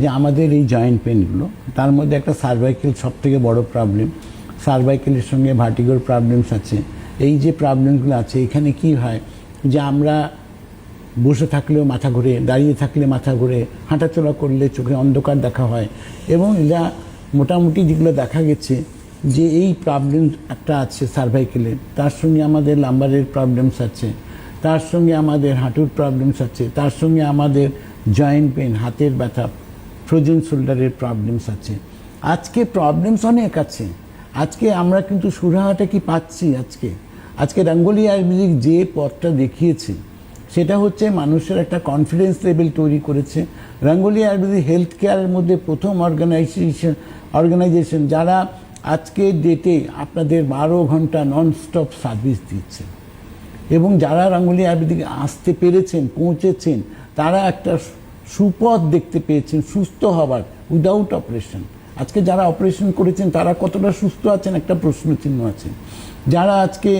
যে আমাদের এই জয়েন্ট পেনগুলো তার মধ্যে একটা সার্ভাইকেল সব থেকে বড় প্রবলেম সার্ভাইকেলের সঙ্গে ভার্টিগোর প্রবলেমস আছে। এই যে প্রবলেমগুলো আছে, এখানে কি হয় যে আমরা বসে থাকলেও মাথা ঘুরে, দাঁড়িয়ে থাকলে মাথা ঘুরে, হাঁটাচলা করলে চোখে অন্ধকার দেখা হয়। এবং এরা মোটামুটি যেগুলো দেখা গেছে যে এই প্রবলেম একটা আছে সার্ভাইকেলের তার সঙ্গে আমাদের লাম্বারের প্রবলেমস আছে, তার সঙ্গে আমাদের হাঁটুর প্রবলেমস আছে, তার সঙ্গে আমাদের জয়েন্ট পেন হাতের ব্যথা। ফ্রোজেন শোল্ডারের প্রবলেমস আছে। আজকে প্রবলেমস অনেক আছে। আজকে আমরা কিন্তু সুরাহাটা কি পাচ্ছি আজকে? আজকে রঙ্গোলি আয়ুর্বেদিক যে পথটা দেখিয়েছে, সেটা হচ্ছে মানুষের একটা কনফিডেন্স লেভেল তৈরি করেছে। রঙ্গোলি আয়ুর্বেদিক হেলথ কেয়ারের মধ্যে প্রথম অর্গানাইজেশন অর্গানাইজেশন যারা আজকের ডেটে আপনাদের বারো ঘণ্টা নন স্টপ সার্ভিস দিচ্ছে। এবং যারা রঙ্গোলি আয়ুর্বেদিকে আসতে পেরেছেন, পৌঁছেছেন, তারা একটা সুপথ দেখতে পেয়েছেন, সুস্থ হবার উইদাউট অপারেশন আজকে যারা অপারেশন করেছেন, তারা কতটা সুস্থ আছেন একটা প্রশ্ন চিহ্ন আছে। যারা আজকে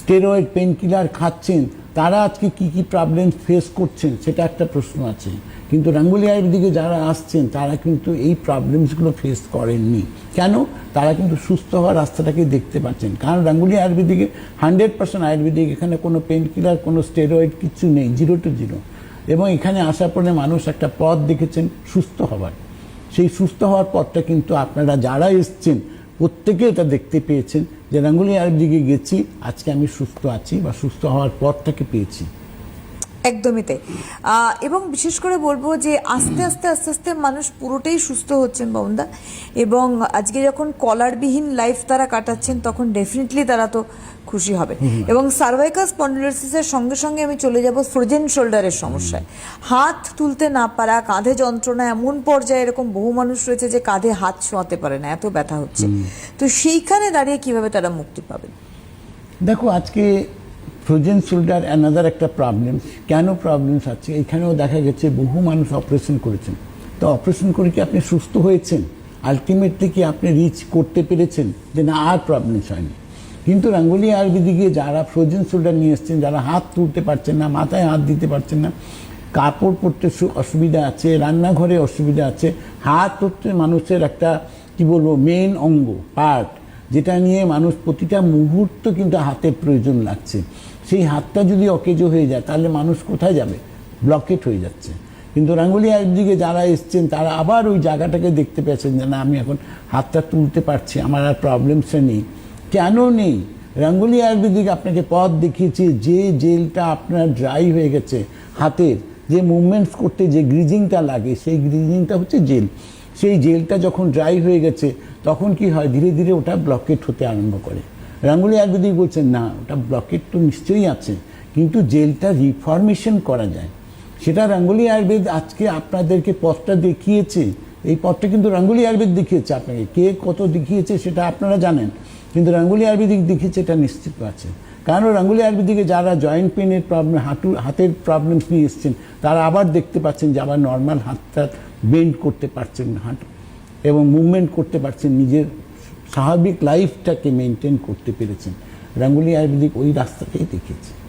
স্টেরয়েড পেন কিলার খাচ্ছেন, তারা আজকে কি কি প্রবলেম ফেস করছেন, সেটা একটা প্রশ্ন আছে। কিন্তু রাঙ্গুলি আয়ুর্বেদিকে যারা আসছেন, তারা কিন্তু এই প্রবলেমসগুলো ফেস করেননি। কেন? তারা কিন্তু সুস্থ হওয়ার রাস্তাটাকে দেখতে পাচ্ছেন। কারণ রাঙ্গুলি আয়ুর্বেদিকে হান্ড্রেড পার্সেন্ট আয়ুর্বেদিক, এখানে কোনো পেন কিলার কোনো স্টেরয়েড কিছু নেই জিরো টু জিরো এবং এখানে আসার পরে মানুষ একটা পথ দেখেছেন সুস্থ হওয়ার সেই সুস্থ হওয়ার পথটা কিন্তু আপনারা যারা এসছেন, প্রত্যেকে এটা দেখতে পেয়েছেন যে রাঙ্গুলি আর দিকে গেছি, আজকে আমি সুস্থ আছি বা সুস্থ হওয়ার পথটাকে পেয়েছি। একদমই তাই। এবং বিশেষ করে বলব যে আস্তে আস্তে আস্তে আস্তে মানুষ পুরোটাই সুস্থ হচ্ছেন বাবুদা এবং আজকে যখন কলারবিহীন লাইফ তারা কাটাচ্ছেন তখন ডেফিনেটলি তারা তো খুশি হবে। এবং সার্ভাইকাল স্পন্ডিলোসিসের সঙ্গে সঙ্গে আমি চলে যাব ফ্রোজেন শোল্ডারের সমস্যায়। হাত তুলতে না পারা কাঁধে যন্ত্রণা এমন পর্যায়ে এরকম বহু মানুষ রয়েছে যে কাঁধে হাত ছোঁয়াতে পারে না এত ব্যথা হচ্ছে। তো সেইখানে দাঁড়িয়ে কীভাবে তারা মুক্তি পাবে দেখো আজকে ফ্রোজেন শোল্ডার অ্যানাদার একটা প্রবলেম কেন প্রবলেমস আছে? এখানেও দেখা গেছে বহু মানুষ অপারেশন করেছেন। তো অপারেশন করে কি আপনি সুস্থ হয়েছেন? আলটিমেটলি কি আপনি রিচ করতে পেরেছেন? যে না, আর প্রবলেমস হয়নি। কিন্তু রাঙ্গুলি আয়ুর্বেদিকে যারা ফ্রোজেন শোল্ডার নিয়ে এসছেন, যারা হাত তুলতে পারছেন না, মাথায় হাত দিতে পারছেন না, কাপড় পরতে অসুবিধা আছে, রান্নাঘরে অসুবিধা আছে, হাত হচ্ছে মানুষের একটা, কি বলব মেন অঙ্গ পার্ট যেটা নিয়ে মানুষ প্রতিটা মুহূর্ত কিন্তু হাতের প্রয়োজন লাগছে। সেই হাতটা যদি অকেজো হয়ে যায়, তাহলে মানুষ কোথায় যাবে? ব্লকেট হয়ে যাচ্ছে। কিন্তু রাঙ্গুলি দিকে যারা এসছেন, তারা আবার ওই জায়গাটাকে দেখতে পেয়েছেন যে, না, আমি এখন হাতটা তুলতে পারছি, আমার আর প্রবলেমসটা নেই। কেন নেই? রাঙ্গুলি আয়ুর্বেদিক আপনাকে পথ দেখিয়েছে, যে জেলটা আপনার ড্রাই হয়ে গেছে হাতের, যে মুভমেন্টস করতে যে গ্রিজিংটা লাগে, সেই গ্রিজিংটা হচ্ছে জেল। সেই জেলটা যখন ড্রাই হয়ে গেছে, তখন কি হয়? ধীরে ধীরে ওটা ব্লকেট হতে আরম্ভ করে। রাঙ্গুলি আয়ুর্বেদিক বলছেন না, ওটা ব্লকেট তো নিশ্চয়ই আছে, কিন্তু জেলটা রিফরমেশন করা যায়। সেটা রাঙ্গুলি আয়ুর্বেদ আজকে আপনাদেরকে পথটা দেখিয়েছে। এই পথটা কিন্তু রাঙ্গুলি আয়ুর্বেদ দেখিয়েছে আপনাকে। কে কত দেখিয়েছে সেটা আপনারা জানেন, কিন্তু রাঙ্গুলি আয়ুর্বেদিক দেখিয়েছে, এটা নিশ্চিত আছে। কারণ রাঙ্গুলি আয়ুর্বেদিকে যারা জয়েন্ট পেনের প্রবলেম হাঁটু, হাতের প্রবলেমস নিয়ে এসছেন, তারা আবার দেখতে পাচ্ছেন যে আবার নর্মাল হাতটা বেন্ড করতে পারছেন হাঁটু এবং মুভমেন্ট করতে পারছেন, নিজের স্বাভাবিক লাইফটাকে মেনটেন করতে পেরেছেন। রাঙ্গুলি আয়ুর্বেদিক ওই রাস্তাটাই দেখিয়েছে।